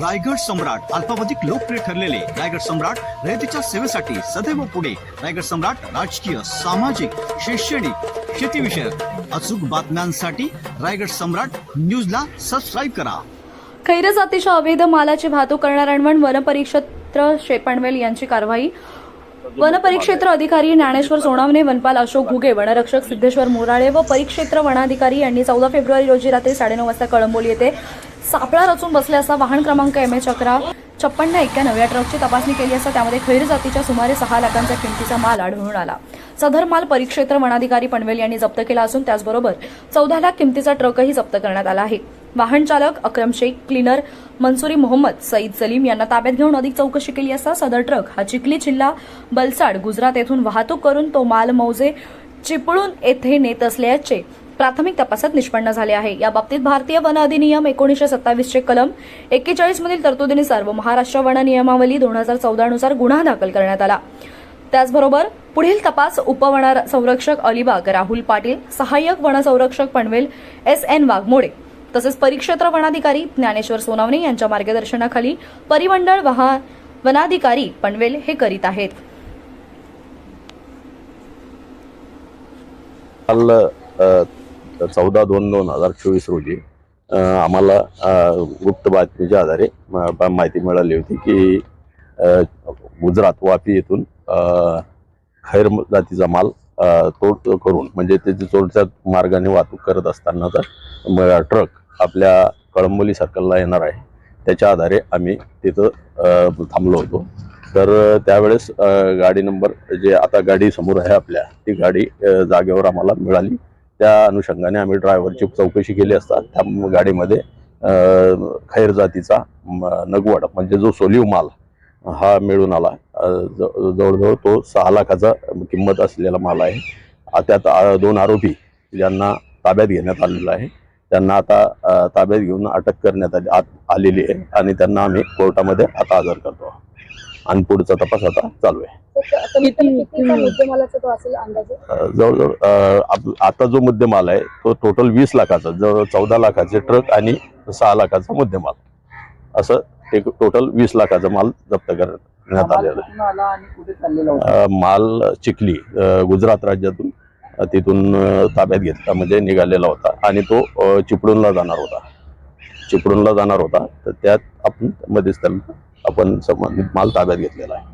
रायगड सम्राट अल्पावधिक लोकप्रिय ठरलेले रायगड सम्राट रयतेच्या सेवेसाठी सदैव पुढे. रायगड सम्राट राजकीय सामाजिक शैक्षणिक शेतीविषयक अचूक बातम्यांसाठी रायगड सम्राट न्यूजला सबस्क्राईब करा. खैर जातीच्या अवैध मालाची वाहतूक करणाऱ्यांवर वनपरिक्षेत्र शेपणवेल यांची कारवाई. वनपरिक्षेत्र अधिकारी ज्ञानेश्वर सोनावणे वनपाल अशोक घुगे वनरक्षक सिद्धेश्वर मोराळे व परिक्षेत्र वनाधिकारी यांनी चौदा फेब्रुवारी रोजी रात्री साडेनऊ वाजता कळंबोली येथे सापळा रचून बसले असा वाहन क्रमांक एम एच अकरा छप्पन्न एक्क्याण्णव या ट्रकची तपासणी केली असता त्यामध्ये खैर जातीच्या सुमारे सहा लाखांचा किमतीचा माल आढळून आला. सदर माल परिक्षेत्र वनाधिकारी पनवेल यांनी जप्त केला असून त्याचबरोबर चौदा लाख किमतीचा ट्रकही जप्त करण्यात आला आहे. वाहन चालक अक्रम शेख क्लीनर मनसुरी मोहम्मद सईद सलीम यांना ताब्यात घेऊन अधिक चौकशी केली असता सदर ट्रक हा चिखली जिल्हा बलसाड गुजरात येथून वाहतूक करून तो माल मौजे चिपळून येथे नेत असल्याचे प्राथमिक तपासात निष्पन्न झाले आहे. या बाबतीत भारतीय वन अधिनियम एकोणीसशे सत्तावीसचे कलम एक्केचाळीस मधील तरतुदीनुसार व महाराष्ट्र वन नियमावली दोन हजार चौदा नुसार गुन्हा दाखल करण्यात आला. त्याचबरोबर पुढील तपास उपवन संरक्षक अलिबाग राहुल पाटील सहाय्यक वनसंरक्षक पनवेल एस एन वाघमोडे तसेच परिक्षेत्र वनाधिकारी ज्ञानेश्वर सोनावणे यांच्या मार्गदर्शनाखाली परिमंडळ वहा वनाधिकारी पनवेल हे करीत आहेत. काल चौदा दोन दोन हजार चोवीस रोजी आम्हाला गुप्त बातमीच्या आधारे माहिती मिळाली होती की गुजरात वापी येथून खैर जातीचा माल तोड करून म्हणजे त्याची चोरच्या मार्गाने वाहतूक करत असतानाचा ट्रक आपल्या कळंबोली सर्कलला येणार आहे. त्याच्या आधारे आम्ही तिथं थांबलो होतो. तर त्यावेळेस गाडी नंबर जे आता गाडी समोर आहे आपल्या ती गाडी जागेवर आम्हाला मिळाली. त्या अनुषंगाने आम्ही ड्रायव्हरची चौकशी केली असता त्या गाडीमध्ये खैर जातीचा म, नगवड म्हणजे जो सोलिव माल हा मिळून आला. ज- जवळजवळ तो सहा लाखाचा किंमत असलेला माल आहे. त्यात दोन आरोपी ज्यांना ताब्यात घेण्यात आलेला आहे. त्यांना आता ताब्यात घेऊन अटक करण्यात आली आत- आलेली आहे आणि त्यांना आम्ही कोर्टामध्ये आता हजर करतो. आणि पुढचा तपास आता चालू आहे. जवळजवळ आता जो मुद्देमाल आहे तो टोटल वीस लाखाचा जवळ चौदा लाखाचे ट्रक आणि सहा लाखाचा मुद्देमाल. असं एक टोटल वीस लाखाचा माल जप्त करण्यात आलेला आहे. माल चिखली गुजरात राज्यातून तिथून ताब्यात घेतला म्हणजे निघालेला होता आणि तो चिपळूणला जाणार होता. चिपळूणला जाणार होता तर त्यात आपण मध्येच त्यांना आपण संबंधित माल ताब्यात घेतलेला आहे.